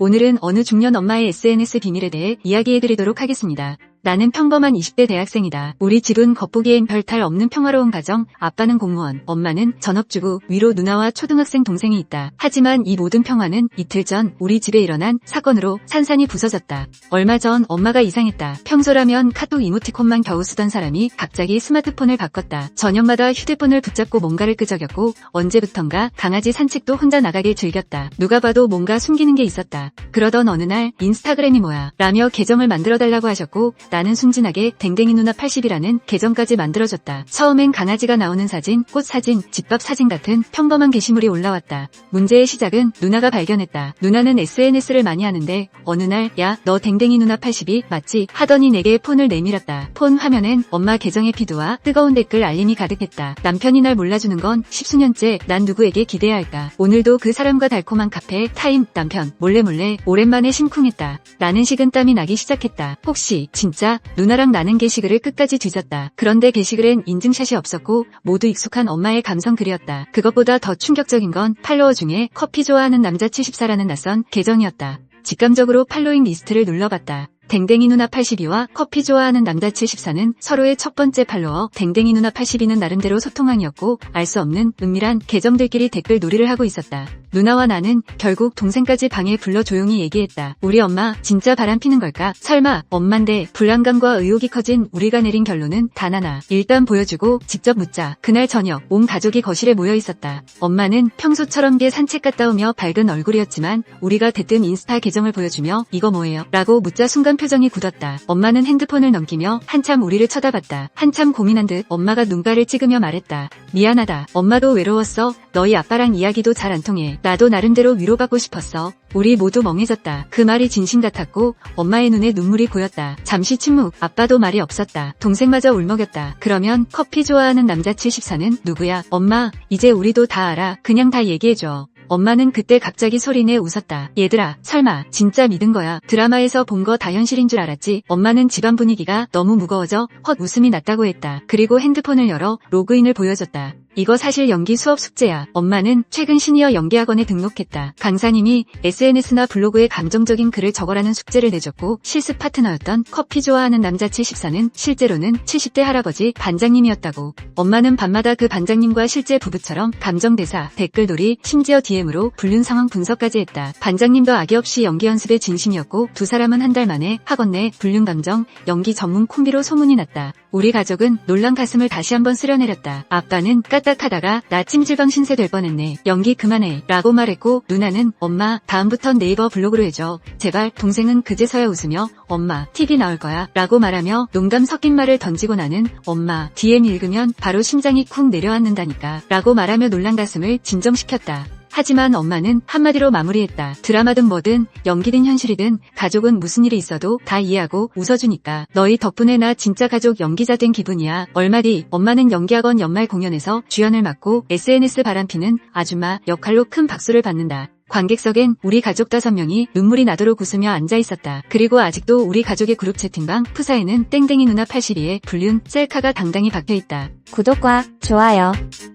오늘은 어느 중년 엄마의 SNS 비밀에 대해 이야기해드리도록 하겠습니다. 나는 평범한 20대 대학생이다. 우리 집은 겉보기엔 별탈 없는 평화로운 가정, 아빠는 공무원, 엄마는 전업주부, 위로 누나와 초등학생 동생이 있다. 하지만 이 모든 평화는 이틀 전 우리 집에 일어난 사건으로 산산이 부서졌다. 얼마 전 엄마가 이상했다. 평소라면 카톡 이모티콘만 겨우 쓰던 사람이 갑자기 스마트폰을 바꿨다. 저녁마다 휴대폰을 붙잡고 뭔가를 끄적였고 언제부턴가 강아지 산책도 혼자 나가길 즐겼다. 누가 봐도 뭔가 숨기는 게 있었다. 그러던 어느 날 인스타그램이 뭐야 라며 계정을 만들어달라고 하셨고 나는 순진하게 댕댕이 누나 80이라는 계정까지 만들어줬다. 처음엔 강아지가 나오는 사진, 꽃 사진, 집밥 사진 같은 평범한 게시물이 올라왔다. 문제의 시작은 누나가 발견했다. 누나는 SNS를 많이 하는데 어느 날 야 너 댕댕이 누나 80이 맞지? 하더니 내게 폰을 내밀었다. 폰 화면엔 엄마 계정의 피드와 뜨거운 댓글 알림이 가득했다. 남편이 날 몰라주는 건 십수년째 난 누구에게 기대야 할까? 오늘도 그 사람과 달콤한 카페 타임 남편 몰래 몰래 오랜만에 심쿵했다. 나는 식은땀이 나기 시작했다. 혹시 진짜 누나랑 나는 게시글을 끝까지 뒤졌다. 그런데 게시글엔 인증샷이 없었고 모두 익숙한 엄마의 감성 글이었다. 그것보다 더 충격적인 건 팔로워 중에 커피 좋아하는 남자 74라는 낯선 계정이었다. 직감적으로 팔로잉 리스트를 눌러봤다. 댕댕이 누나 82와 커피 좋아하는 남자 74는 서로의 첫 번째 팔로워, 댕댕이 누나 82는 나름대로 소통왕이었고 알 수 없는 은밀한 계정들끼리 댓글 놀이를 하고 있었다. 누나와 나는 결국 동생까지 방에 불러 조용히 얘기했다. 우리 엄마 진짜 바람 피는 걸까? 설마 엄만데 불안감과 의혹이 커진 우리가 내린 결론은 단 하나. 일단 보여주고 직접 묻자. 그날 저녁 온 가족이 거실에 모여 있었다. 엄마는 평소처럼 게 산책 갔다 오며 밝은 얼굴이었지만 우리가 대뜸 인스타 계정을 보여주며 이거 뭐예요? 라고 묻자 순간 표정이 굳었다. 엄마는 핸드폰을 넘기며 한참 우리를 쳐다봤다. 한참 고민한 듯 엄마가 눈가를 찍으며 말했다. 미안하다. 엄마도 외로웠어. 너희 아빠랑 이야기도 잘 안 통해. 나도 나름대로 위로받고 싶었어. 우리 모두 멍해졌다. 그 말이 진심 같았고 엄마의 눈에 눈물이 고였다. 잠시 침묵. 아빠도 말이 없었다. 동생마저 울먹였다. 그러면 커피 좋아하는 남자 74는 누구야? 엄마, 이제 우리도 다 알아. 그냥 다 얘기해줘. 엄마는 그때 갑자기 소리내 웃었다. 얘들아, 설마 진짜 믿은 거야. 드라마에서 본 거 다 현실인 줄 알았지. 엄마는 집안 분위기가 너무 무거워져 헛 웃음이 났다고 했다. 그리고 핸드폰을 열어 로그인을 보여줬다. 이거 사실 연기 수업 숙제야. 엄마는 최근 시니어 연기학원에 등록했다. 강사님이 SNS나 블로그에 감정적인 글을 적어라는 숙제를 내줬고 실습 파트너였던 커피 좋아하는 남자 74는 실제로는 70대 할아버지 반장님이었다고. 엄마는 밤마다 그 반장님과 실제 부부처럼 감정대사, 댓글놀이, 심지어 DM으로 불륜 상황 분석까지 했다. 반장님도 악의 없이 연기 연습에 진심이었고 두 사람은 한 달 만에 학원 내 불륜 감정, 연기 전문 콤비로 소문이 났다. 우리 가족은 놀란 가슴을 다시 한번 쓸어내렸다. 아빠는 까 딱하다가 나 찜질방 신세 될 뻔했네. 연기 그만해. 라고 말했고 누나는 엄마 다음부턴 네이버 블로그로 해줘. 제발 동생은 그제서야 웃으며 엄마 TV 나올 거야. 라고 말하며 농담 섞인 말을 던지고 나는 엄마 DM 읽으면 바로 심장이 쿵 내려앉는다니까. 라고 말하며 놀란 가슴을 진정시켰다. 하지만 엄마는 한마디로 마무리했다. 드라마든 뭐든 연기든 현실이든 가족은 무슨 일이 있어도 다 이해하고 웃어주니까 너희 덕분에 나 진짜 가족 연기자 된 기분이야. 얼마 뒤 엄마는 연기학원 연말 공연에서 주연을 맡고 SNS 바람피는 아줌마 역할로 큰 박수를 받는다. 관객석엔 우리 가족 다섯 명이 눈물이 나도록 웃으며 앉아 있었다. 그리고 아직도 우리 가족의 그룹 채팅방 푸사에는 땡땡이 누나 82에 불륜 셀카가 당당히 박혀 있다. 구독과 좋아요,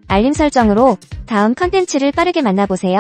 알림 설정으로 다음 컨텐츠를 빠르게 만나보세요.